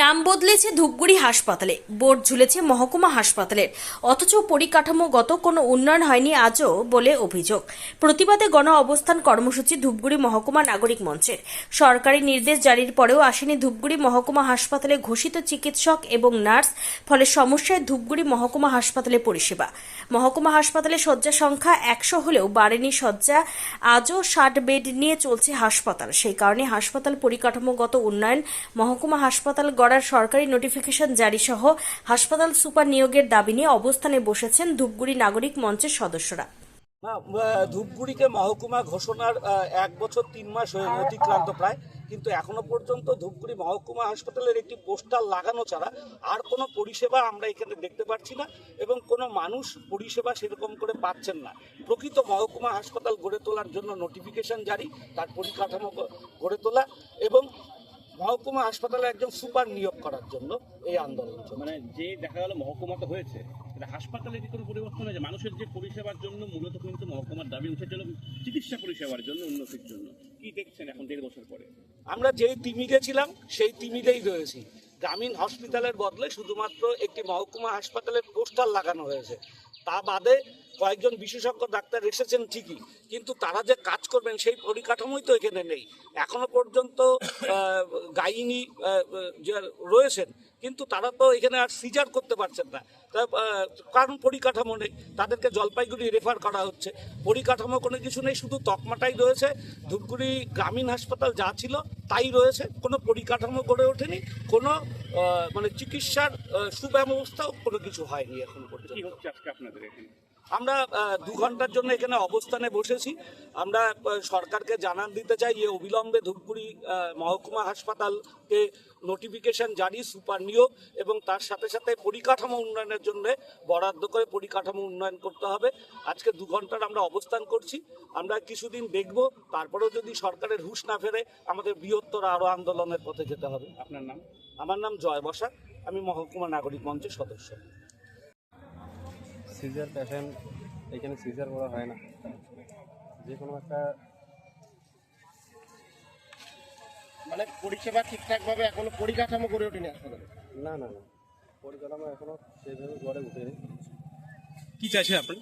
নাম বদলেছে ধূপগুড়ি হাসপাতালে বোর্ড ঝুলেছে মহকুমা হাসপাতালের। অথচ পরিকাঠামোগত কোনো উন্নয়ন হয়নি আজও বলে অভিযোগ। প্রতিবাদে গণ অবস্থান কর্মসূচি ধূপগুড়ি মহকুমা নাগরিক মঞ্চের। সরকারি নির্দেশ জারির পরেও আসেনি ধূপগুড়ি মহকুমা হাসপাতালে ঘোষিত চিকিৎসক এবং নার্স, ফলে সমস্যায় ধূপগুড়ি মহকুমা হাসপাতালে পরিষেবা। মহকুমা হাসপাতালে শয্যা সংখ্যা একশো হলেও বাড়েনি শয্যা, আজও ষাট বেড নিয়ে চলছে হাসপাতাল। সেই কারণে হাসপাতাল পরিকাঠামোগত উন্নয়ন, মহকুমা হাসপাতাল গড়ার সরকারি নোটিফিকেশন জারি সহ হাসপাতাল সুপার নিয়োগের দাবি নিয়ে অবস্থানে বসেছেন ধূপগুড়ি নাগরিক মঞ্চের সদস্যরা। ধূপগুড়িকে মহকুমা ঘোষণার এক বছর তিন মাস হয়ে অতিক্রান্ত প্রায়। কিন্তু এখনও পর্যন্ত ধূপগুড়ি মহকুমা হাসপাতালের একটি পোস্টার লাগানো ছাড়া আর কোনো পরিষেবা আমরা এখানে দেখতে পাচ্ছি না এবং কোনো মানুষ পরিষেবা সেরকম করে পাচ্ছেন না। প্রকৃত মহকুমা হাসপাতাল গড়ে তোলার জন্য নোটিফিকেশন জারি, তার পরিকাঠামো গড়ে তোলা এবং মহকুমা হাসপাতালে একজন সুপার নিয়োগ করার জন্য এই আন্দোলন। মানে যে দেখা গেল মহকুমাতে হয়েছে এটা হাসপাতালে কি কোনো পরিবর্তন হয়েছে? মানুষের যে পরিষেবার জন্য মূলত কিন্তু মহকুমার দাবি উঠেছিল চিকিৎসা পরিষেবার জন্য উন্নতির জন্য। কি দেখছেন এখন দেড় বছর পরে? আমরা যেই তিমিরে ছিলাম সেই তিমিরেই রয়েছি। গ্রামীণ হসপিটালের বদলে শুধুমাত্র একটি মহকুমা হাসপাতালের পোস্টার লাগানো হয়েছে। তা বাদে কয়েকজন বিশেষজ্ঞ ডাক্তার এসেছেন ঠিকই, কিন্তু তারা যে কাজ করবেন সেই পরিকাঠামোই তো এখানে নেই। এখনও পর্যন্ত গাইনি যে রয়েছেন, কিন্তু তারা তো এখানে আর সিজার করতে পারছেন না। কারণ পরিকাঠামো নেই, তাদেরকে জলপাইগুড়ি রেফার করা হচ্ছে। পরিকাঠামো কোনো কিছু নেই, শুধু তকমাটাই রয়েছে। ধূপগুড়ি গ্রামীণ হাসপাতাল যা ছিল রয়েছে, কোনো পরিকাঠামো গড়ে ওঠেনি, কোনো মানে চিকিৎসার সুব্যবস্থাও কোনো কিছু হয়নি এখন পর্যন্ত। আপনাদের এখানে? আমরা দু ঘণ্টার জন্য এখানে অবস্থানে বসেছি। আমরা সরকারকে জানান দিতে চাই যে অবিলম্বে ধূপগুড়ি মহকুমা হাসপাতালকে নোটিফিকেশন জারি, সুপার নিয়োগ, এবং তার সাথে সাথে পরিকাঠামো উন্নয়নের জন্য বরাদ্দ করে পরিকাঠামো উন্নয়ন করতে হবে। আজকে দু ঘণ্টার আমরা অবস্থান করছি। আমরা কিছুদিন দেখব, তারপরেও যদি সরকারের হুঁশ না ফেরে, আমাদের বৃহত্তর আরও আন্দোলনের পথে যেতে হবে। আপনার নাম? আমার নাম জয় বসা আমি মহকুমা নাগরিক মঞ্চের সদস্য। সিজার পেশেন্ট এখানে সিজার করা হয় না। যে কোনো একটা মানে পরিষেবা ঠিকঠাকভাবে এখনও পরিকাঠামো গড়ে ওঠেনি হাসপাতালে? না না না। পরিকাঠামো এখনও সেইভাবে গড়ে উঠেনি কি চাইছেন আপনি?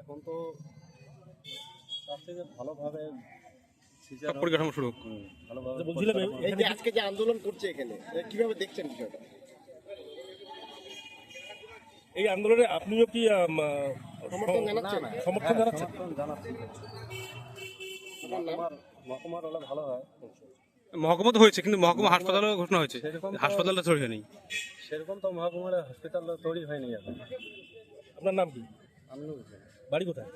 এখন তো তার থেকে ভালোভাবে সিজার পরিকাঠামো শুরু ভালোভাবে বলছিলাম পরিকাঠামো- এই যে আজকে যে আন্দোলন করছে এখানে কীভাবে দেখছেন বিষয়টা? এই আন্দোলনে আপনিও কি সমর্থন জানাচ্ছেন? সমর্থন হ্যাঁ, জানাচ্ছেন? মহকুমার মহকুমার ভালো হয়। মহকুমা তো হয়েছে কিন্তু মহকুমা হাসপাতালের ঘোষণা হয়েছে। হাসপাতালটা তৈরি হয়নি। সেরকম তো মহকুমার হাসপাতাল তৈরি হয়নি এখন। আপনার নাম কি? আমি বাড়ি কোথায়?